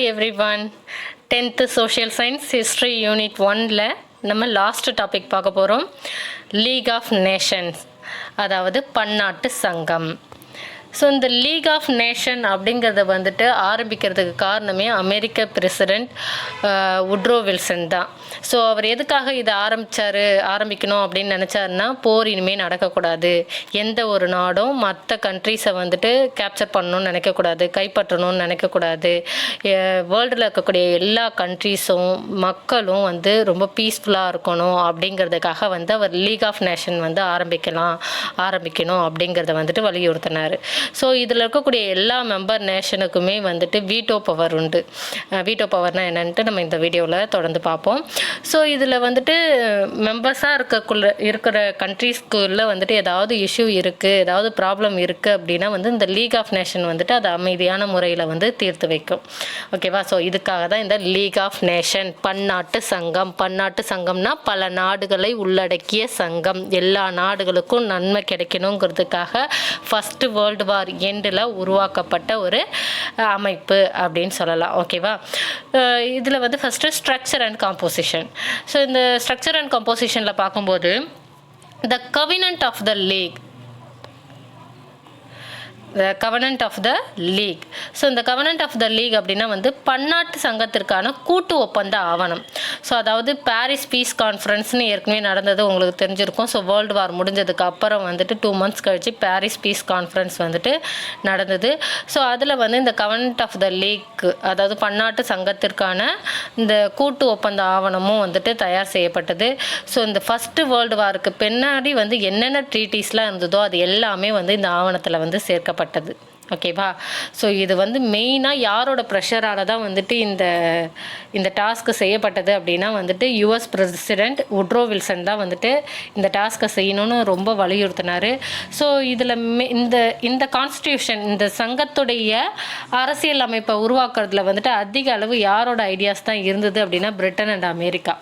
Hi everyone tenth social science history unit ஒனில் நம்ம last topic பார்க்க போகிறோம் லீக் ஆஃப் நேஷன்ஸ் அதாவது பன்னாட்டு சங்கம். ஸோ இந்த லீக் ஆஃப் நேஷன் அப்படிங்கிறத வந்துட்டு ஆரம்பிக்கிறதுக்கு காரணமே அமெரிக்க பிரசிடெண்ட் உட்ரோ வில்சன் தான். ஸோ அவர் எதுக்காக இதை ஆரம்பித்தார் ஆரம்பிக்கணும் அப்படின்னு நினச்சாருன்னா போர் இனிமேல் நடக்கக்கூடாது. எந்த ஒரு நாடும் மற்ற கண்ட்ரீஸை வந்துட்டு கேப்சர் பண்ணணும்னு நினைக்கக்கூடாது கைப்பற்றணும்னு நினைக்கக்கூடாது. வேர்ல்டில் இருக்கக்கூடிய எல்லா கண்ட்ரீஸும் மக்களும் வந்து ரொம்ப பீஸ்ஃபுல்லாக இருக்கணும் அப்படிங்கிறதுக்காக வந்து அவர் லீக் ஆஃப் நேஷன் வந்து ஆரம்பிக்கலாம் ஆரம்பிக்கணும் அப்படிங்கிறத வந்துட்டு வலியுறுத்தினார். ஸோ இதில் இருக்கக்கூடிய எல்லா மெம்பர் நேஷனுக்குமே வந்துட்டு வீட்டோ பவர் உண்டு. வீட்டோ பவர்னால் என்னன்ட்டு நம்ம இந்த வீடியோவில் தொடர்ந்து பார்ப்போம். ஸோ இதில் வந்துட்டு மெம்பர்ஸாக இருக்கக்குள்ள இருக்கிற கண்ட்ரீஸ்க்குள்ளே வந்துட்டு ஏதாவது இஷ்யூ இருக்குது ஏதாவது ப்ராப்ளம் இருக்குது அப்படின்னா வந்து இந்த லீக் ஆஃப் நேஷன் வந்துட்டு அதை அமைதியான முறையில் வந்து தீர்த்து வைக்கும். ஓகேவா ஸோ இதுக்காக தான் இந்த லீக் ஆஃப் நேஷன் பன்னாட்டு சங்கம். பன்னாட்டு சங்கம்னா பல நாடுகளை உள்ளடக்கிய சங்கம். எல்லா நாடுகளுக்கும் நன்மை கிடைக்கணுங்கிறதுக்காக ஃபஸ்ட்டு வேர்ல்டு வார் எண்டில் உருவாக்கப்பட்ட ஒரு அமைப்பு அப்படின்னு சொல்லலாம். ஓகேவா? இதில் வந்து first structure and composition so இந்த ஸ்ட்ரக்சர் அண்ட் காம்போசிஷனில் பார்க்கும்போது the covenant of the league the covenant of the league so இந்த கவர்னன்ட் ஆஃப் த லீக் அப்படின்னா வந்து பன்னாட்டு சங்கத்திற்கான கூட்டு ஒப்பந்த ஆவணம். ஸோ அதாவது பாரிஸ் பீஸ் கான்ஃபரன்ஸ்னு ஏற்கனவே நடந்தது உங்களுக்கு தெரிஞ்சிருக்கும். ஸோ வேர்ல்டு வார் முடிஞ்சதுக்கு அப்புறம் வந்துட்டு டூ மந்த்ஸ் கழித்து பாரிஸ் பீஸ் கான்ஃபரன்ஸ் வந்துட்டு நடந்தது. ஸோ அதில் வந்து இந்த கவர்னன்ட் ஆஃப் த லீக் அதாவது பன்னாட்டு சங்கத்திற்கான இந்த கூட்டு ஒப்பந்த ஆவணமும் வந்துட்டு தயார் செய்யப்பட்டது. ஸோ இந்த ஃபஸ்ட்டு வேர்ல்டு வாருக்கு பின்னாடி வந்து என்னென்ன ட்ரீட்டிஸ்லாம் இருந்ததோ அது எல்லாமே வந்து இந்த ஆவணத்தில் வந்து சேர்க்கப்பட்டது. ஓகேவா ஸோ இது வந்து மெயினாக யாரோட ப்ரெஷரால் தான் வந்துட்டு இந்த இந்த டாஸ்க்கு செய்யப்பட்டது அப்படின்னா வந்துட்டு யுஎஸ் பிரசிடெண்ட் உட்ரோ வில்சன் தான் வந்துட்டு இந்த டாஸ்க்கை செய்யணும்னு ரொம்ப வலியுறுத்தினார். ஸோ இதில் மே இந்த இந்த கான்ஸ்டியூஷன் இந்த சங்கத்துடைய அரசியல் அமைப்பை உருவாக்குறதுல வந்துட்டு அதிக அளவு யாரோட ஐடியாஸ் தான் இருந்தது அப்படின்னா பிரிட்டன் அண்ட் அமெரிக்கா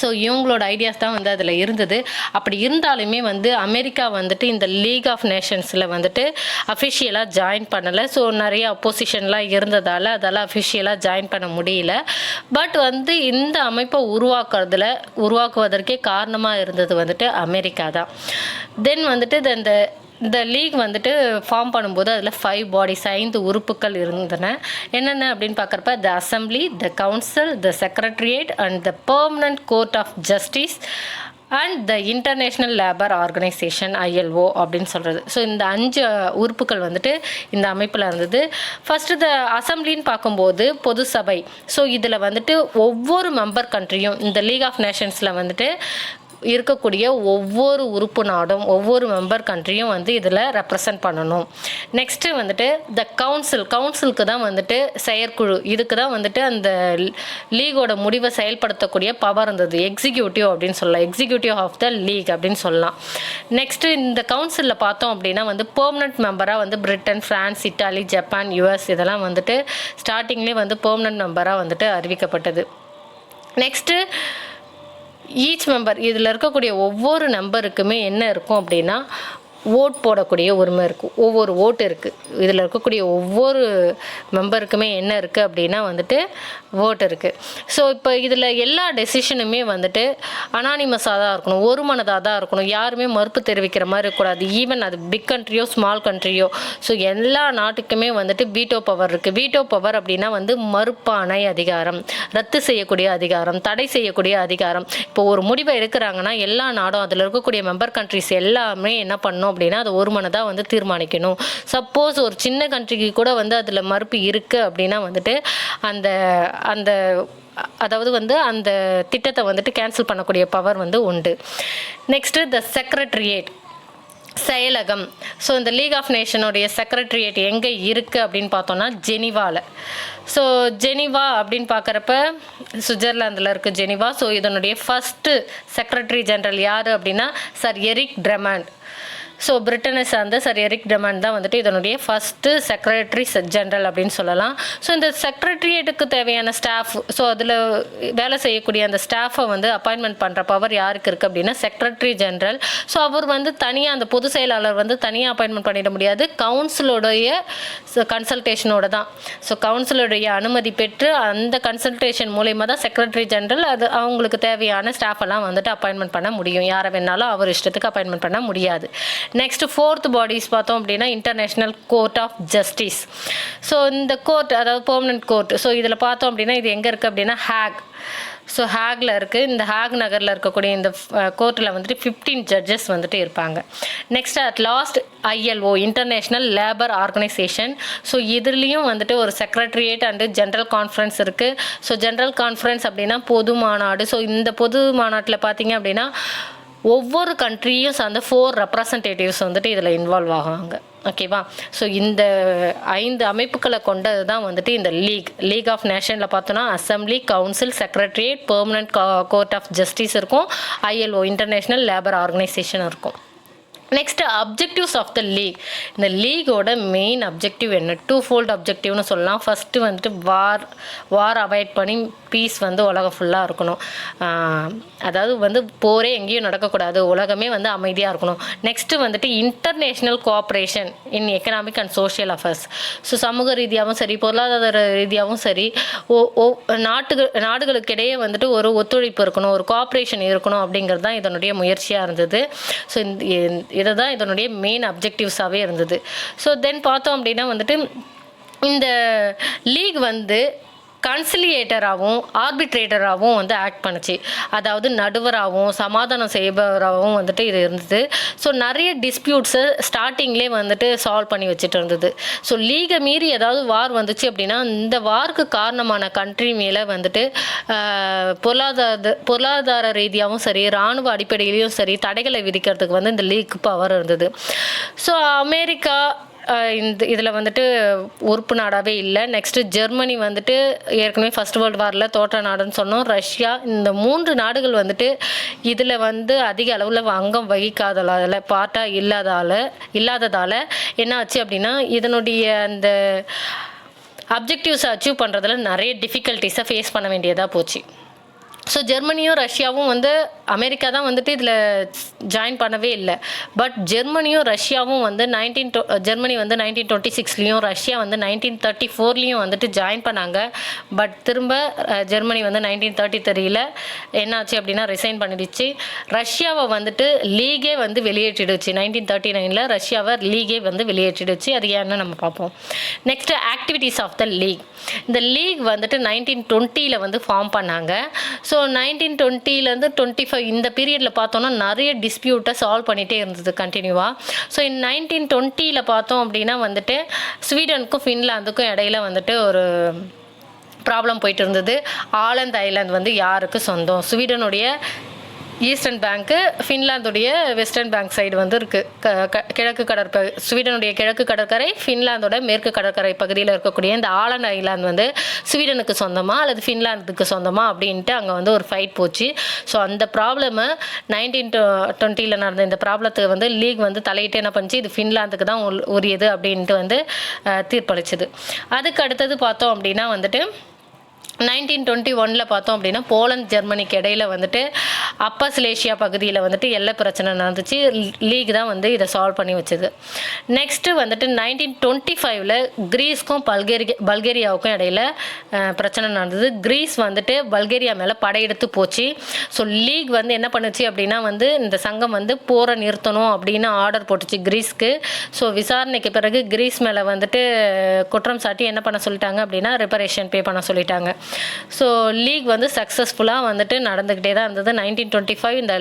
ஸோ இவங்களோட ஐடியாஸ் தான் வந்து அதில் இருந்தது. அப்படி இருந்தாலுமே வந்து அமெரிக்கா வந்துட்டு இந்த லீக் ஆஃப் நேஷன்ஸில் வந்துட்டு அஃபிஷியலாக ஜாயின் பண்ணலை. ஸோ நிறைய அப்போசிஷன்லாம் இருந்ததால் அதால் அஃபிஷியலாக ஜாயின் பண்ண முடியல. பட் வந்து இந்த அமைப்பை உருவாக்குறதுல உருவாக்குவதற்கே காரணமாக இருந்தது வந்துட்டு அமெரிக்கா தான். தென் வந்துட்டு இந்த- இந்த லீக் வந்துட்டு ஃபார்ம் பண்ணும்போது அதில் ஃபைவ் பாடிஸ் ஐந்து உறுப்புகள் இருந்தன. என்னென்ன அப்படின்னு பார்க்குறப்ப the assembly the council the secretariat and the permanent court of justice and the international labour organisation ILO அப்படின்னு சொல்கிறது ஸோ இந்த அஞ்சு உறுப்புகள் வந்துட்டு இந்த அமைப்பில் இருந்தது. ஃபஸ்ட்டு த அசம்பிளின்னு பார்க்கும்போது பொது சபை. ஸோ இதில் வந்துட்டு ஒவ்வொரு மெம்பர் கண்ட்ரியும் இந்த லீக் ஆஃப் நேஷன்ஸில் வந்துட்டு இருக்கக்கூடிய ஒவ்வொரு உறுப்பு நாடும் ஒவ்வொரு மெம்பர் கண்ட்ரியும் வந்து இதில் ரெப்ரசன்ட் பண்ணணும். நெக்ஸ்ட்டு வந்துட்டு த கவுன்சில் கவுன்சிலுக்கு தான் வந்துட்டு செயற்குழு. இதுக்கு தான் வந்துட்டு அந்த லீகோட முடிவை செயல்படுத்தக்கூடிய பவர் இருந்தது. எக்ஸிக்யூட்டிவ் அப்படின்னு சொல்லலாம். எக்ஸிக்யூட்டிவ் ஆஃப் த லீக் அப்படின்னு சொல்லலாம். நெக்ஸ்ட்டு இந்த கவுன்சிலில் பார்த்தோம் அப்படின்னா வந்து பெர்மனன்ட் மெம்பராக வந்து Britain France Italy Japan US இதெல்லாம் வந்துட்டு ஸ்டார்டிங்லேயே வந்து பெர்மனன்ட் மெம்பராக வந்துட்டு அறிவிக்கப்பட்டது. நெக்ஸ்ட்டு ஈச் மெம்பர் இதில் இருக்கக்கூடிய ஒவ்வொரு நம்பருக்குமே என்ன இருக்கும் அப்படின்னா ஓட் போடக்கூடிய உரிமை இருக்குது ஒவ்வொரு ஓட்டு இருக்குது இதில் இருக்கக்கூடிய ஒவ்வொரு மெம்பருக்குமே என்ன இருக்குது அப்படின்னா வந்துட்டு ஓட் இருக்குது ஸோ இப்போ இதில் எல்லா டெசிஷனுமே வந்துட்டு அனானிமஸாக தான் இருக்கணும். ஒரு மனதாக தான் இருக்கணும். யாருமே மறுப்பு தெரிவிக்கிற மாதிரி இருக்கக்கூடாது. ஈவன் அது பிக் கண்ட்ரியோ ஸ்மால் கண்ட்ரியோ ஸோ எல்லா நாட்டுக்குமே வந்துட்டு வீட்டோ பவர் இருக்குது வீட்டோ பவர் அப்படின்னா வந்து மறுப்பானை அதிகாரம். ரத்து செய்யக்கூடிய அதிகாரம். தடை செய்யக்கூடிய அதிகாரம். இப்போ ஒரு முடிவை எடுக்கிறாங்கன்னா எல்லா நாடும் அதில் இருக்கக்கூடிய மெம்பர் கண்ட்ரிஸ் எல்லாமே என்ன பண்ணும் அப்படின்னா அது ஒரு மனதாக வந்து தீர்மானிக்கணும். சப்போஸ் ஒரு சின்ன கண்ட்ரிக்கு கூட வந்து அதில் மறுப்பு இருக்குது அப்படின்னா வந்துட்டு அந்த அந்த அதாவது வந்து அந்த திட்டத்தை வந்துட்டு கேன்சல் பண்ணக்கூடிய பவர் வந்து உண்டு. நெக்ஸ்ட்டு த செக்ரட்டரியேட் செயலகம். ஸோ இந்த லீக் ஆஃப் நேஷனுடைய செக்ரட்டரியேட் எங்கே இருக்குது அப்படின்னு பார்த்தோன்னா ஜெனிவாவில் ஸோ ஜெனிவா அப்படின்னு பார்க்குறப்ப சுவிட்சர்லாந்தில் இருக்குது ஜெனிவா. ஸோ இதனுடைய ஃபஸ்ட்டு செக்ரட்டரி ஜெனரல் யார் அப்படின்னா சார் எரிக் ட்ரெமாண்ட் ஸோ பிரிட்டனை சார்ந்த சர் எரிக் டெமான் தான் வந்துட்டு இதனுடைய ஃபஸ்ட்டு செக்ரட்டரி ஜென்ரல் அப்படின்னு சொல்லலாம். ஸோ இந்த செக்ரட்டரியேட்டுக்கு தேவையான ஸ்டாஃப் ஸோ அதில் வேலை செய்யக்கூடிய அந்த ஸ்டாஃபை வந்து அப்பாயின்மெண்ட் பண்ணுற பவர் யாருக்கு இருக்குது அப்படின்னா செக்ரட்டரி ஜென்ரல் ஸோ அவர் வந்து தனியாக அந்த பொது செயலாளர் வந்து தனியாக அப்பாயின்மெண்ட் பண்ணிட முடியாது. கவுன்சிலோடைய கன்சல்டேஷனோட தான். ஸோ கவுன்சிலோடைய அனுமதி பெற்று அந்த கன்சல்டேஷன் மூலயமா தான் செக்ரட்டரி ஜென்ரல் அது அவங்களுக்கு தேவையான ஸ்டாஃப் எல்லாம் வந்துட்டு அப்பாயின்மெண்ட் பண்ண முடியும். யாரை வேணாலும் அவர் இஷ்டத்துக்கு அப்பாயின்மெண்ட் பண்ண முடியாது. நெக்ஸ்ட் ஃபோர்த் பாடிஸ் பார்த்தோம் அப்படின்னா international court of justice so இந்த கோர்ட் அதாவது பெர்மனன்ட் கோர்ட் ஸோ இதில் பார்த்தோம் அப்படின்னா இது எங்கே இருக்குது அப்படின்னா ஹேக் ஸோ ஹேக்கில் இருக்குது. இந்த ஹேக் நகரில் இருக்கக்கூடிய இந்த கோர்ட்டில் வந்துட்டு ஃபிஃப்டீன் ஜட்ஜஸ் வந்துட்டு இருப்பாங்க. Next at last ILO international labour organisation so இதுலேயும் வந்துட்டு ஒரு செக்ரட்டரியேட் அண்டு ஜென்ரல் கான்ஃபரன்ஸ் இருக்குது ஸோ ஜென்ரல் கான்ஃபரன்ஸ் அப்படின்னா பொது மாநாடு. ஸோ இந்த பொது மாநாட்டில் பார்த்தீங்க அப்படின்னா ஒவ்வொரு கண்ட்ரியும் சார்ந்த ஃபோர் ரெப்ரசன்டேட்டிவ்ஸ் வந்துட்டு இதில் இன்வால்வ் ஆகுவாங்க ஓகேவா ஸோ இந்த ஐந்து அமைப்புகளை கொண்டது தான் வந்துட்டு இந்த லீக் லீக் ஆஃப் நேஷனில் பார்த்தோன்னா assembly council secretariat permanent court of justice இருக்கும். ஐஎல்ஓ இன்டர்நேஷ்னல் லேபர் ஆர்கனைசேஷன் இருக்கும். Next objectives of the league இந்த லீகோட மெயின் அப்ஜெக்டிவ் என்ன? டூ ஃபோல்ட் அப்ஜெக்டிவ்னு சொல்லலாம். ஃபஸ்ட்டு வந்துட்டு வார் வார் அவாய்ட் பண்ணி பீஸ் வந்து உலகம் ஃபுல்லாக இருக்கணும். அதாவது வந்து போரே எங்கேயும் நடக்கக்கூடாது. உலகமே வந்து அமைதியாக இருக்கணும். நெக்ஸ்ட்டு வந்துட்டு international cooperation in economic and social affairs so சமூக ரீதியாகவும் சரி பொருளாதார ரீதியாகவும் சரி ஓ ஓ நாட்டுகள் நாடுகளுக்கிடையே வந்துட்டு ஒரு ஒத்துழைப்பு இருக்கணும் ஒரு கோஆப்ரேஷன் இருக்கணும் அப்படிங்கிறது தான் இதனுடைய முயற்சியாக இருந்தது. ஸோ இந்த இதை தான் இதனுடைய மெயின் அப்ஜெக்டிவ்ஸாகவே இருந்தது. ஸோ தென் பார்த்தோம் அப்படின்னா வந்துட்டு இந்த லீக் வந்து கன்சிலியேட்டராகவும் ஆர்பிட்ரேட்டராகவும் வந்து ஆக்ட் பண்ணுச்சு. அதாவது நடுவராகவும் சமாதானம் செய்பவராகவும் வந்துட்டு இது இருந்தது. ஸோ நிறைய டிஸ்பியூட்ஸை ஸ்டார்டிங்லேயே வந்துட்டு சால்வ் பண்ணி வச்சுட்டு இருந்தது. ஸோ லீகை மீறி ஏதாவது வார் வந்துச்சு அப்படின்னா இந்த வார்க்கு காரணமான கண்ட்ரி மேலே வந்துட்டு பொருளாதார பொருளாதார ரீதியாகவும் சரி இராணுவ அடிப்படையிலையும் சரி தடைகளை விதிக்கிறதுக்கு வந்து இந்த லீக் பவர் இருந்தது. ஸோ அமெரிக்கா இந்த இதில் வந்துட்டு உறுப்பு நாடாகவே இல்லை. நெக்ஸ்ட்டு ஜெர்மனி வந்துட்டு ஏற்கனவே ஃபர்ஸ்ட் வேர்ல்டு வாரில் தோற்ற நாடுன்னு சொன்னோம். ரஷ்யா இந்த மூன்று நாடுகள் வந்துட்டு இதில் வந்து அதிக அளவில் அங்கம் வகிக்காததால் பார்ட்டாக இல்லாதால் இல்லாததால் என்ன ஆச்சு அப்படின்னா இதனுடைய அந்த அப்ஜெக்டிவ்ஸை அச்சீவ் பண்ணுறதுல நிறைய டிஃபிகல்ட்டிஸை ஃபேஸ் பண்ண வேண்டியதாக போச்சு. ஸோ ஜெர்மனியும் ரஷ்யாவும் வந்து அமெரிக்கா தான் வந்துட்டு இதில் ஜாயின் பண்ணவே இல்லை. பட் ஜெர்மனியும் ரஷ்யாவும் வந்து நைன்டீன் ஜெர்மனி uh, வந்து நைன்டீன் டுவெண்ட்டி சிக்ஸ்லேயும் ரஷ்யா வந்து நைன்டீன் தேர்ட்டி ஃபோர்லேயும் வந்துட்டு ஜாயின் பண்ணாங்க. பட் திரும்ப uh, ஜெர்மனி வந்து நைன்டீன் தேர்ட்டி த்ரீயில் என்னாச்சு அப்படின்னா ரிசைன் பண்ணிடுச்சு. ரஷ்யாவை வந்துட்டு லீகே வந்து வெளியேற்றிடுச்சு. நைன்டீன் தேர்ட்டி நைனில் ரஷ்யாவை லீகே வந்து வெளியேற்றிடுச்சு. அது ஏன்னு நம்ம பார்ப்போம். Next activities of the league இந்த லீக் வந்துட்டு நைன்டீன் டுவெண்ட்டியில் வந்து ஃபார்ம் பண்ணாங்க. ஸோ நைன்டீன் டுவெண்ட்டிலேருந்து டுவெண்ட்டி ஃபைவ் இந்த பீரியடில் பார்த்தோன்னா நிறைய டிஸ்பியூட்டை சால்வ் பண்ணிகிட்டே இருந்தது கண்டினியூவாக ஸோ இன் நைன்டீன் டுவெண்ட்டியில் பார்த்தோம் அப்படின்னா வந்துட்டு ஸ்வீடனுக்கும் ஃபின்லாந்துக்கும் இடையில வந்துட்டு ஒரு ப்ராப்ளம் போயிட்டு இருந்தது. ஆலந்த் ஐலாந்து வந்து யாருக்கு சொந்தம்? ஸ்வீடனுடைய ஈஸ்டர்ன் பேங்க்கு ஃபின்லாந்துடைய வெஸ்டர்ன் பேங்க் சைடு வந்து இருக்குது கிழக்கு கடற்கரை ஸ்வீடனுடைய கிழக்கு கடற்கரை ஃபின்லாந்தோட மேற்கு கடற்கரை பகுதியில் இருக்கக்கூடிய இந்த ஆலன் ஐலாந்து வந்து ஸ்வீடனுக்கு சொந்தமாக அல்லது ஃபின்லாந்துக்கு சொந்தமாக அப்படின்ட்டு அங்கே வந்து ஒரு ஃபைட் போச்சு. ஸோ அந்த ப்ராப்ளமு நைன்டீன் டுவெண்ட்டியில் நடந்த இந்த ப்ராப்ளத்தை வந்து லீக் வந்து தலையிட்டு என்ன பண்ணிச்சு? இது ஃபின்லாந்துக்கு தான் உள்- உரியது அப்படின்ட்டு வந்து தீர்ப்பளிச்சது. அதுக்கு அடுத்தது பார்த்தோம் அப்படின்னா வந்துட்டு நைன்டீன் டுவெண்ட்டி ஒனில் பார்த்தோம் அப்படின்னா போலந்து ஜெர்மனிக்கு இடையில் வந்துட்டு அப்பர் சிலேஷியா பகுதியில் வந்துட்டு எல்லை பிரச்சனை நடந்துச்சு. லீக் தான் வந்து இதை சால்வ் பண்ணி வச்சது. நெக்ஸ்ட்டு வந்துட்டு நைன்டீன் டுவெண்ட்டி ஃபைவ்ல கிரீஸ்க்கும் பல்கேரி பல்கேரியாவுக்கும் இடையில பிரச்சனை நடந்தது. கிரீஸ் வந்துட்டு பல்கேரியா மேலே படையெடுத்து போச்சு. ஸோ லீக் வந்து என்ன பண்ணுச்சு அப்படின்னா வந்து இந்த சங்கம் வந்து போரை நிறுத்தணும் அப்படின்னு ஆர்டர் போட்டுச்சு கிரீஸ்க்கு. ஸோ விசாரணைக்கு பிறகு கிரீஸ் மேலே வந்துட்டு குற்றம் சாட்டி என்ன பண்ண சொல்லிட்டாங்க அப்படின்னா ரிப்பரேஷன் பே பண்ண சொல்லிட்டாங்க. ஸோ லீக் வந்து சக்ஸஸ்ஃபுல்லாக வந்துட்டு நடந்துக்கிட்டே தான் இருந்தது. நைன்டீன் டுவெண்ட்டி ஃபைவ் இந்த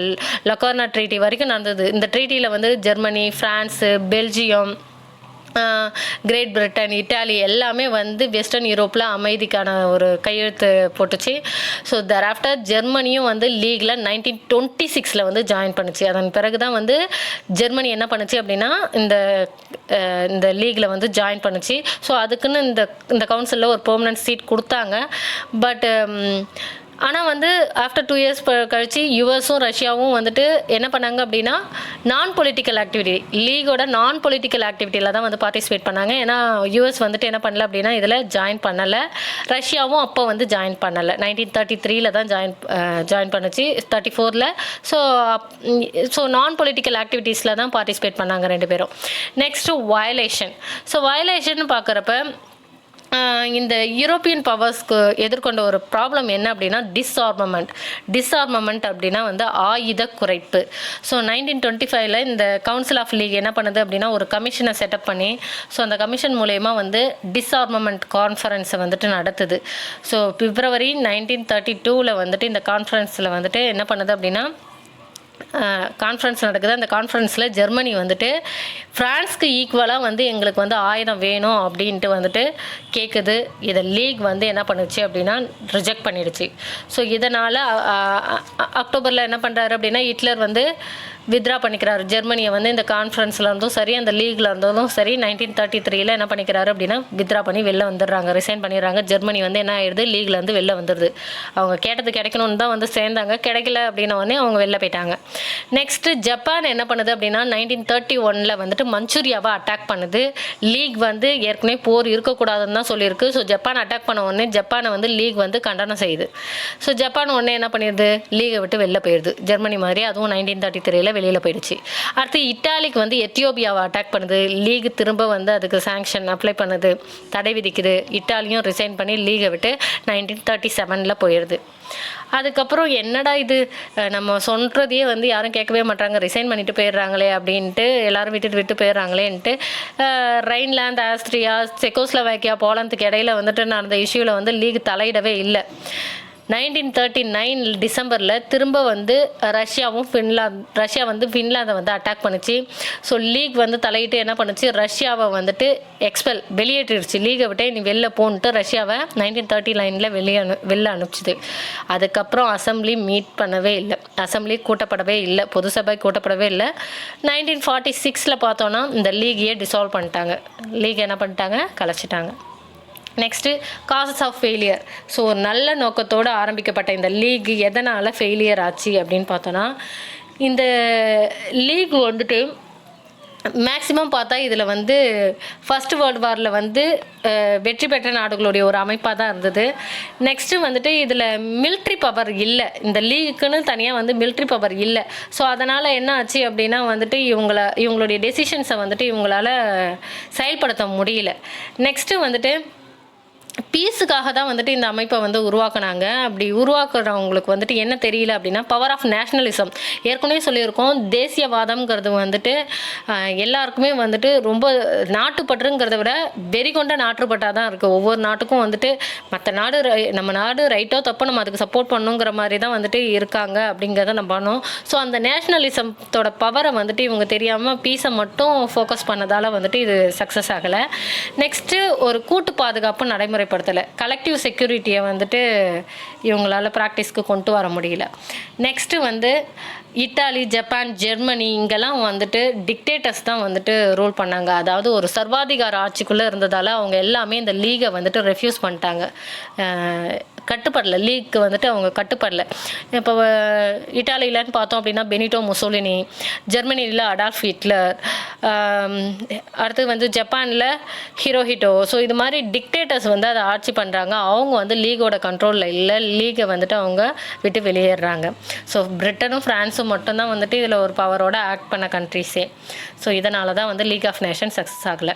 லொக்கார்னா ட்ரீட்டி வரைக்கும் நடந்தது. இந்த ட்ரீட்டியில் வந்து Germany France Belgium Great Britain Italy எல்லாமே வந்து வெஸ்டர்ன் யூரோப்பில் அமைதிக்கான ஒரு கையெழுத்து போட்டுச்சு. ஸோ thereafter ஜெர்மனியும் வந்து லீகில் நைன்டீன் டுவெண்ட்டி சிக்ஸில் வந்து ஜாயின் பண்ணுச்சு. அதன் பிறகு தான் வந்து ஜெர்மனி என்ன பண்ணுச்சு அப்படின்னா இந்த இந்த லீகில் வந்து ஜாயின் பண்ணுச்சு. ஸோ அதுக்குன்னு இந்த இந்த கவுன்சிலில் ஒரு பெர்மனன்ட் சீட் கொடுத்தாங்க. பட் ஆனால் வந்து ஆஃப்டர் டூ இயர்ஸ் கழித்து யூஎஸும் ரஷ்யாவும் வந்துட்டு என்ன பண்ணாங்க அப்படின்னா நான் பொலிட்டிக்கல் ஆக்டிவிட்டி லீகோட நான் பொலிட்டிக்கல் ஆக்டிவிட்டியில் தான் வந்து பார்ட்டிசிபேட் பண்ணாங்க. ஏன்னா யூஎஸ் வந்துட்டு என்ன பண்ணல அப்படின்னா இதில் ஜாயின் பண்ணலை. ரஷ்யாவும் அப்போ வந்து ஜாயின் பண்ணலை. நைன்டீன் தேர்ட்டி த்ரீல தான் ஜாயின் ஜாயின் பண்ணுச்சு. தேர்ட்டி ஃபோரில் ஸோ ஸோ நான் பொலிட்டிக்கல் ஆக்டிவிட்டீஸில் தான் பார்ட்டிசிபேட் பண்ணாங்க ரெண்டு பேரும். நெக்ஸ்ட்டு வயலேஷன் ஸோ வயலேஷன் பார்க்குறப்ப இந்த யூரோப்பியன் பவர்ஸ்க்கு எதிர்கொண்ட ஒரு ப்ராப்ளம் என்ன அப்படின்னா டிஸ்ஆர்மமெண்ட் டிஸ்ஆர்மமெண்ட் அப்படின்னா வந்து ஆயுத குறைப்பு. ஸோ நைன்டீன் டுவெண்ட்டி ஃபைவ்ல இந்த கவுன்சில் ஆஃப் லீக் என்ன பண்ணுது அப்படின்னா ஒரு கமிஷனை செட்டப் பண்ணி ஸோ அந்த கமிஷன் மூலயமா வந்து டிஸ்ஆர்மமெண்ட் கான்ஃபரன்ஸை வந்துட்டு நடத்துது. ஸோ பிப்ரவரி நைன்டீன் தேர்ட்டி டூவில் வந்துட்டு இந்த கான்ஃபரன்ஸில் வந்துட்டு என்ன பண்ணுது அப்படின்னா கான்ஃபரன்ஸ் நடக்குது. அந்த கான்ஃபரன்ஸில் ஜெர்மனி வந்துட்டு ஃப்ரான்ஸ்க்கு ஈக்குவலாக வந்து எங்களுக்கு வந்து ஆயுதம் வேணும் அப்படின்ட்டு வந்துட்டு கேட்குது இதை லீக் வந்து என்ன பண்ணுச்சு அப்படின்னா ரிஜெக்ட் பண்ணிடுச்சு. ஸோ இதனால் அக்டோபரில் என்ன பண்ணுறாரு அப்படின்னா ஹிட்லர் வந்து வித்ரா பண்ணிக்கிறாரு. ஜெர்மனியை வந்து இந்த கான்ஃபரன்ஸில் இருந்தும் சரி அந்த லீக்ல இருந்ததும் சரி நைன்டீன் தேர்ட்டி த்ரீல என்ன பண்ணிக்கிறாரு அப்படின்னா வித்ரா பண்ணி வெளில வந்துடுறாங்க ரிசைன் பண்ணிடுறாங்க. ஜெர்மனி வந்து என்ன ஆயிடுது? லீக்ல இருந்து வெளில வந்துடுது. அவங்க கேட்டது கிடைக்கணும்னு தான் வந்து சேர்ந்தாங்க. கிடைக்கல அப்படின்ன உடனே அவங்க வெளில போயிட்டாங்க. நெக்ஸ்ட்டு ஜப்பான் என்ன பண்ணுது அப்படின்னா நைன்டீன் தேர்ட்டி ஒன்ல வந்துட்டு மஞ்சூரியாவை அட்டாக் பண்ணுது. லீக் வந்து ஏற்கனவே போர் இருக்கக்கூடாதுன்னு தான் சொல்லியிருக்கு. ஸோ ஜப்பான் அட்டாக் பண்ண உடனே ஜப்பானை வந்து லீக் வந்து கண்டனம் செய்யுது. ஸோ ஜப்பான் உடனே என்ன பண்ணிடுது? லீகை விட்டு வெளில போயிடுது. ஜெர்மனி மாதிரி அதுவும் நைன்டீன் தேர்ட்டி த்ரீல வெளியில் போயிடுச்சு. அடுத்து இட்டாலிக்கு வந்து எத்தியோபியாவை அட்டாக் பண்ணுது. லீக் திரும்ப வந்து அதுக்கு சாங்ஷன் அப்ளை பண்ணுது. தடை விதிக்குது. இட்டாலியும் ரிசைன் பண்ணி லீகை விட்டு நைன்டீன் தேர்ட்டி செவனில் போயிடுது. அதுக்கப்புறம் என்னடா இது? நம்ம சொல்கிறதையே வந்து யாரும் கேட்கவே மாட்டாங்க ரிசைன் பண்ணிட்டு போயிடுறாங்களே அப்படின்ட்டு எல்லாரும் விட்டுட்டு விட்டு போயிடுறாங்களேன்ட்டு ரைன்லேண்ட் ரைன்லாந்து ஆஸ்திரியா செக்கோஸ்லோவாக்கியா போலந்துக்கு இடையில வந்துட்டு நடந்த இஷ்யூவில் வந்து லீக் தலையிடவே இல்லை. நைன்டீன் தேர்ட்டி நைன் டிசம்பரில் திரும்ப வந்து ரஷ்யாவும் ஃபின்லாந்து ரஷ்யா வந்து ஃபின்லாந்தை வந்து அட்டாக் பண்ணுச்சு. ஸோ லீக் வந்து தலையிட்டு என்ன பண்ணுச்சு? ரஷ்யாவை வந்துட்டு எக்ஸ்பெல் வெளியேற்றிடுச்சு. லீகை விட்டே நீ வெளில போன்ட்டு ரஷ்யாவை நைன்டீன் தேர்ட்டி நைனில் வெளியே அனு வெளில அனுப்பிச்சிது. அதுக்கப்புறம் அசம்பிளி மீட் பண்ணவே இல்லை. அசம்பிளி கூட்டப்படவே இல்லை. பொது சபை கூட்டப்படவே இல்லை. நைன்டீன் ஃபார்ட்டி சிக்ஸில் பார்த்தோன்னா இந்த லீகையே டிசால்வ் பண்ணிட்டாங்க. லீக் என்ன பண்ணிட்டாங்க? கலைச்சிட்டாங்க. Next causes of failure so ஒரு நல்ல நோக்கத்தோடு ஆரம்பிக்கப்பட்ட இந்த லீக் எதனால் ஃபெயிலியர் ஆச்சு அப்படின்னு பார்த்தோன்னா இந்த லீக் வந்துட்டு மேக்சிமம் பார்த்தா இதில் வந்து ஃபர்ஸ்ட் வேர்ல்டு வாரில் வந்து வெற்றி பெற்ற நாடுகளுடைய ஒரு அமைப்பாக தான் இருந்தது. நெக்ஸ்ட்டு வந்துட்டு இதில் மில்ட்ரி பவர் இல்லை. இந்த லீக்குன்னு தனியாக வந்து மில்ட்ரி பவர் இல்லை. ஸோ அதனால் என்ன ஆச்சு அப்படின்னா வந்துட்டு இவங்கள இவங்களுடைய டெசிஷன்ஸை வந்துட்டு இவங்களால் செயல்படுத்த முடியல. நெக்ஸ்ட்டு வந்துட்டு பீஸுக்காக தான் வந்துட்டு இந்த அமைப்பை வந்து உருவாக்குனாங்க. அப்படி உருவாக்குறவங்களுக்கு வந்துட்டு என்ன தெரியல அப்படின்னா பவர் ஆஃப் நேஷ்னலிசம் ஏற்கனவே சொல்லியிருக்கோம் தேசியவாதம்ங்கிறது வந்துட்டு எல்லாருக்குமே வந்துட்டு ரொம்ப நாட்டுப்பற்றுங்கிறத விட வெறி கொண்ட நாட்டுப்பட்டாக தான் இருக்குது ஒவ்வொரு நாட்டுக்கும் வந்துட்டு மற்ற நாடு ரை- நம்ம நாடு ரைட்டோ தப்போ நம்ம அதுக்கு சப்போர்ட் பண்ணுங்கிற மாதிரி தான் வந்துட்டு இருக்காங்க அப்படிங்கிறத நம்ம பண்ணோம். ஸோ அந்த நேஷ்னலிசத்தோட பவரை வந்துட்டு இவங்க தெரியாமல் பீஸை மட்டும் ஃபோக்கஸ் பண்ணதால் வந்துட்டு இது சக்ஸஸ் ஆகலை. நெக்ஸ்ட்டு ஒரு கூட்டு பாதுகாப்பு நடைமுறை நடைமுறைப்படுத்தலை கலெக்டிவ் செக்யூரிட்டியை வந்துட்டு இவங்களால் ப்ராக்டிஸ்க்கு கொண்டு வர முடியல. நெக்ஸ்ட்டு வந்து இத்தாலி ஜப்பான் ஜெர்மனி இங்கெல்லாம் வந்துட்டு டிக்டேட்டர்ஸ் தான் வந்துட்டு ரூல் பண்ணாங்க. அதாவது ஒரு சர்வாதிகார ஆட்சிக்குள்ளே இருந்ததால் அவங்க எல்லாமே இந்த லீகை வந்துட்டு ரெஃப்யூஸ் பண்ணிட்டாங்க. கட்டுப்படல லீக்கு வந்துட்டு அவங்க கட்டுப்படல. இப்போ இட்டாலியிலன்னு பார்த்தோம் அப்படின்னா பெனிட்டோ முசோலினி ஜெர்மனியில் அடால்ஃப் ஹிட்லர் அடுத்து வந்து ஜப்பானில் ஹீரோஹிட்டோ. ஸோ இது மாதிரி டிக்டேட்டர்ஸ் வந்து அதை ஆட்சி பண்ணுறாங்க அவங்க வந்து லீகோட கண்ட்ரோலில் இல்லை. லீகை வந்துட்டு அவங்க விட்டு வெளியேறாங்க. ஸோ பிரிட்டனும் ஃப்ரான்ஸும் மட்டும்தான் வந்துட்டு இதில் ஒரு பவரோட ஆக்ட் பண்ண கண்ட்ரிஸே ஸோ இதனால தான் வந்து லீக் ஆஃப் நேஷன்ஸ் சக்ஸஸ் ஆகலை.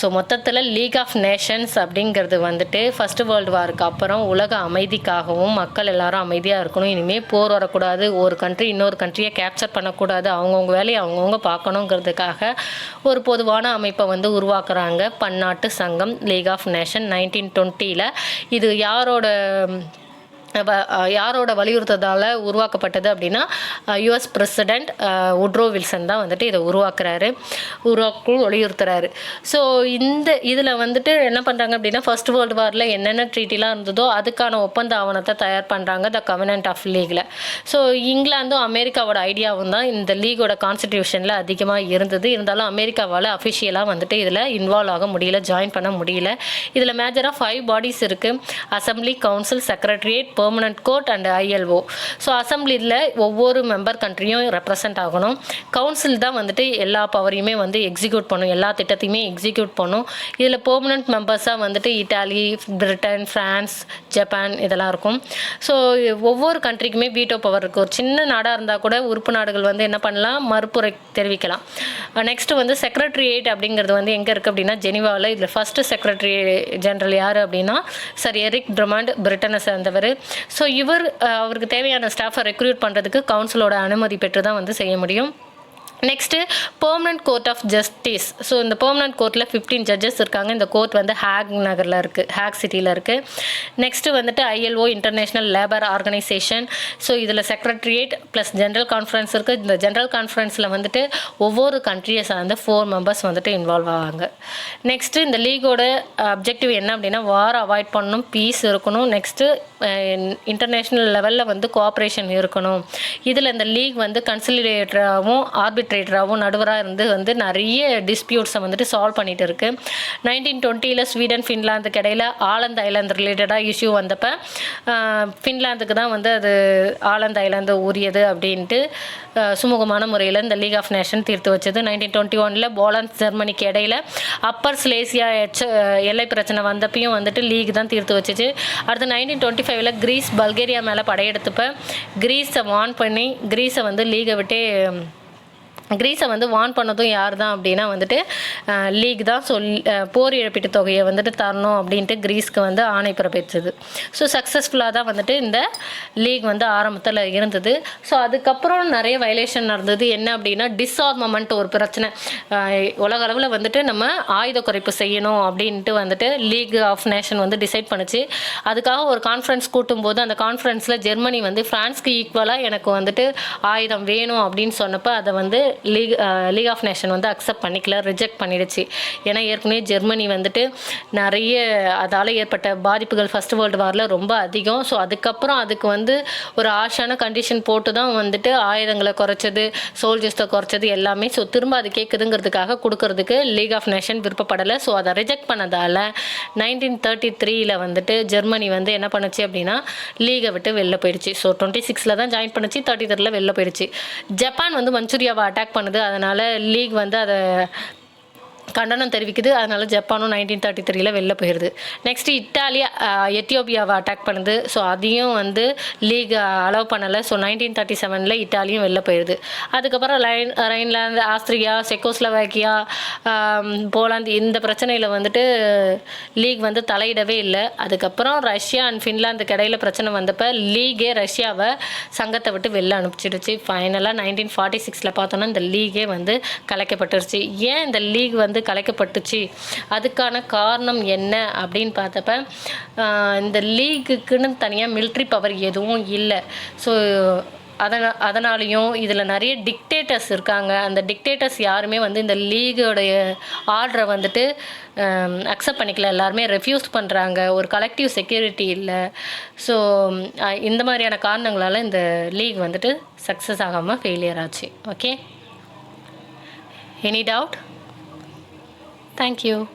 ஸோ மொத்தத்தில் லீக் ஆஃப் நேஷன்ஸ் அப்படிங்கிறது வந்துட்டு ஃபர்ஸ்ட் வேர்ல்டு வாருக்கு அப்புறம் உலக அமைதிக்காகவும் மக்கள் எல்லாரும் அமைதியாக இருக்கணும். இனிமேல் போர் வரக்கூடாது. ஒரு கண்ட்ரி இன்னொரு கண்ட்ரியை கேப்சர் பண்ணக்கூடாது. அவங்கவுங்க வேலையை அவங்கவுங்க பார்க்கணுங்கிறதுக்காக ஒரு பொதுவான அமைப்பை வந்து உருவாக்குறாங்க. பன்னாட்டு சங்கம் லீக் ஆஃப் நேஷன் நைன்டீன் டுவெண்ட்டியில் இது யாரோட யாரோட வலியுறுத்ததால் உருவாக்கப்பட்டது அப்படின்னா யுஎஸ் பிரசிடெண்ட் உட்ரோ வில்சன் தான் வந்துட்டு இதை உருவாக்குறாரு. உருவாக்கு வலியுறுத்துறாரு. ஸோ இந்த இதில் வந்துட்டு என்ன பண்ணுறாங்க அப்படின்னா ஃபர்ஸ்ட் வேர்ல்டு வாரில் என்னென்ன ட்ரீட்டிலாம் இருந்ததோ அதுக்கான ஒப்பந்த ஆவணத்தை தயார் பண்ணுறாங்க த கவர்னன்ட் ஆஃப் லீகில் ஸோ இங்கிலாந்தும் அமெரிக்காவோட ஐடியாவும் தான் இந்த லீகோட கான்ஸ்டிடியூஷனில் அதிகமாக இருந்தது. இருந்தாலும் அமெரிக்காவால் அஃபிஷியலாக வந்துட்டு இதில் இன்வால்வ் ஆக முடியல ஜாயின் பண்ண முடியல. இதில் மேஜராக ஃபைவ் பாடிஸ் இருக்குது assembly council secretariat permanent court and ILO so அசம்பிளியில் ஒவ்வொரு மெம்பர் கண்ட்ரியும் ரெப்ரசன்ட் ஆகணும். கவுன்சில் தான் வந்துட்டு எல்லா பவரையுமே வந்து எக்ஸிக்யூட் பண்ணும். எல்லா திட்டத்தையுமே எக்ஸிக்யூட் பண்ணும். இதில் பெர்மனன்ட் மெம்பர்ஸாக வந்துட்டு இட்டாலி பிரிட்டன் ஃப்ரான்ஸ் ஜப்பான் இதெல்லாம் இருக்கும். ஸோ ஒவ்வொரு கண்ட்ரிக்குமே வீட்டோ பவர் இருக்குது ஒரு சின்ன நாடாக இருந்தால் கூட உறுப்பு நாடுகள் வந்து என்ன பண்ணலாம்? மறுப்புரை தெரிவிக்கலாம். நெக்ஸ்ட் வந்து செக்ரட்டரியேட் அப்படிங்கிறது வந்து எங்கே இருக்குது அப்படின்னா ஜெனிவாவில் இதில் ஃபஸ்ட்டு செக்ரட்டரி ஜெனரல் யார் அப்படின்னா சார் எரிக் ட்ரமாண்ட் பிரிட்டனை சேர்ந்தவர். ஸோ இவர் அவருக்கு தேவையான ஸ்டாஃபை ரெக்ரூட் பண்ணுறதுக்கு கவுன்சிலோட அனுமதி பெற்று தான் வந்து செய்ய முடியும். Next permanent court of justice so இந்த பெர்மனன்ட் கோர்ட்டில் ஃபிஃப்டீன் ஜட்ஜஸ் இருக்காங்க. இந்த கோர்ட் வந்து ஹேக் நகரில் இருக்குது ஹேக் சிட்டியில் இருக்குது நெக்ஸ்ட்டு வந்துட்டு ILO international labour organisation so இதில் செக்ரட்டரியேட் ப்ளஸ் ஜென்ரல் கான்ஃபரன்ஸ் இருக்குது இந்த ஜென்ரல் கான்ஃபரன்ஸில் வந்துட்டு ஒவ்வொரு கண்ட்ரியை சார்ந்த ஃபோர் மெம்பர்ஸ் வந்துட்டு இன்வால்வ் ஆவாங்க. நெக்ஸ்ட்டு இந்த லீகோட அப்ஜெக்டிவ் என்ன அப்படின்னா வார் அவாய்ட் பண்ணணும் பீஸ் இருக்கணும். நெக்ஸ்ட்டு இன்டர்நேஷ்னல் லெவலில் வந்து கோஆப்ரேஷன் இருக்கணும். இதில் இந்த லீக் வந்து கன்சிலிடேட்டராகவும் ஆர்பிட்ரேட்டராகவும் நடுவராக இருந்து வந்து நிறைய டிஸ்பியூட்ஸை வந்துட்டு சால்வ் பண்ணிட்டு இருக்கு. நைன்டீன் டுவெண்ட்டியில் ஸ்வீடன் ஃபின்லாந்துக்கு இடையில ஆலந்து ஐலாந்து ரிலேட்டடாக இஷ்யூ வந்தப்போ ஃபின்லாந்துக்கு தான் வந்து அது ஆலந்து ஐலாந்து ஊறியது அப்படின்ட்டு சுமூகமான முறையில் இந்த லீக் ஆஃப் நேஷன் தீர்த்து வச்சது. நைன்டீன் டுவெண்ட்டி ஒனில் போலாந்து ஜெர்மனிக்கு இடையில அப்பர் ஸ்லேசியா எச்ச எல்லை பிரச்சனை வந்தப்பையும் வந்துட்டு லீக் தான் தீர்த்து வச்சுச்சு. அடுத்து நைன்டீன் டுவெண்ட்டி ஃபைவ்ல கிரீஸ் பல்கேரியா மேலே படையெடுத்தப்ப கிரீஸை வான் பண்ணி கிரீஸை வந்து லீகை விட்டே கிரீஸை வந்து வான் பண்ணதும் யார் தான் அப்படின்னா வந்துட்டு லீக் தான் சொல் போர் இழப்பீட்டு தொகையை வந்துட்டு தரணும் அப்படின்ட்டு கிரீஸ்க்கு வந்து ஆணை பிறப்பிச்சது ஸோ சக்ஸஸ்ஃபுல்லாக தான் வந்துட்டு இந்த லீக் வந்து ஆரம்பத்தில் இருந்தது. ஸோ அதுக்கப்புறம் நிறைய வயலேஷன் நடந்தது. என்ன அப்படின்னா டிஸ்ஆர்மமெண்ட் ஒரு பிரச்சனை. உலக அளவில் வந்துட்டு நம்ம ஆயுத குறைப்பு செய்யணும் அப்படின்ட்டு வந்துட்டு லீக் ஆஃப் நேஷன் வந்து டிசைட் பண்ணுச்சு. அதுக்காக ஒரு கான்ஃபரன்ஸ் கூட்டும்போது அந்த கான்ஃபரன்ஸில் ஜெர்மனி வந்து ஃப்ரான்ஸ்க்கு ஈக்குவலாக எனக்கு வந்துட்டு ஆயுதம் வேணும் அப்படின்னு சொன்னப்போ அதை வந்து லீக் லீக் ஆஃப் நேஷன் வந்து அக்செப்ட் பண்ணிக்கல ரிஜெக்ட் பண்ணிடுச்சு. ஏன்னா ஏற்கனவே ஜெர்மனி வந்துட்டு நிறைய அதால் ஏற்பட்ட பாதிப்புகள் ஃபர்ஸ்ட் வேர்ல்டு வாரில் ரொம்ப அதிகம். ஸோ அதுக்கப்புறம் அதுக்கு வந்து ஒரு ஆஷான கண்டிஷன் போட்டு தான் வந்துட்டு ஆயுதங்களை குறைச்சது சோல்ஜர்ஸை குறைச்சது எல்லாமே. ஸோ திரும்ப அது கேட்குதுங்கிறதுக்காக கொடுக்கறதுக்கு லீக் ஆஃப் நேஷன் விருப்பப்படலை. ஸோ அதை ரிஜெக்ட் பண்ணதால் நைன்டீன் தேர்ட்டி த்ரீயில் வந்துட்டு ஜெர்மனி வந்து என்ன பண்ணுச்சு அப்படின்னா லீகை விட்டு வெளில போயிடுச்சு. ஸோ டுவெண்ட்டி சிக்ஸில் தான் ஜாயின் பண்ணுச்சு தேர்ட்டி த்ரீல வெளில போயிடுச்சு. ஜப்பான் வந்து மஞ்சூரியாவை அட்டாக் பண்ணுது. அதனால் லீக் வந்து அதை கண்டனம் தெரிவிக்குது. அதனால ஜப்பானும் நைன்டீன் தேர்ட்டி த்ரீல வெளில போயிடுது நெக்ஸ்ட் இட்டாலி எத்தியோப்பியாவை அட்டாக் பண்ணுது. ஸோ அதையும் வந்து லீக் அலோவ் பண்ணலை. ஸோ நைன்டீன் தேர்ட்டி செவனில் இட்டாலியும் வெளில போயிடுது அதுக்கப்புறம் லைன் ரைன்லாந்து ஆஸ்திரியா செக்கோஸ்லவாக்கியா போலாந்து இந்த பிரச்சனையில் வந்துட்டு லீக் வந்து தலையிடவே இல்லை. அதுக்கப்புறம் ரஷ்யா அண்ட் ஃபின்லாந்துக்கு இடையில பிரச்சனை வந்தப்போ லீகே ரஷ்யாவை சங்கத்தை விட்டு வெளில அனுப்பிச்சிடுச்சு. ஃபைனலாக நைன்டீன் ஃபார்ட்டி சிக்ஸில் பார்த்தோன்னா இந்த லீகே வந்து கலைக்கப்பட்டுருச்சு. ஏன் இந்த லீக் வந்து கலைக்கப்பட்டுச்சு. அதுக்கான காரணம் என்ன அப்படின்னு பார்த்தப்ப இந்த லீக்குக்குன்னு தனியாக மிலிட்ரி பவர் எதுவும் இல்லை. ஸோ அதனால் அதனாலையும் இதில் நிறைய டிக்டேட்டர்ஸ் இருக்காங்க. அந்த டிக்டேட்டர்ஸ் யாருமே வந்து இந்த லீகோடைய ஆர்டரை வந்துட்டு அக்செப்ட் பண்ணிக்கல. எல்லாருமே ரெஃப்யூஸ் பண்ணுறாங்க ஒரு கலெக்டிவ் செக்யூரிட்டி இல்லை. ஸோ இந்த மாதிரியான காரணங்களால் இந்த லீக் வந்துட்டு சக்ஸஸ் ஆகாமல் ஃபெயிலியர் ஆச்சு. Okay any doubt Thank you.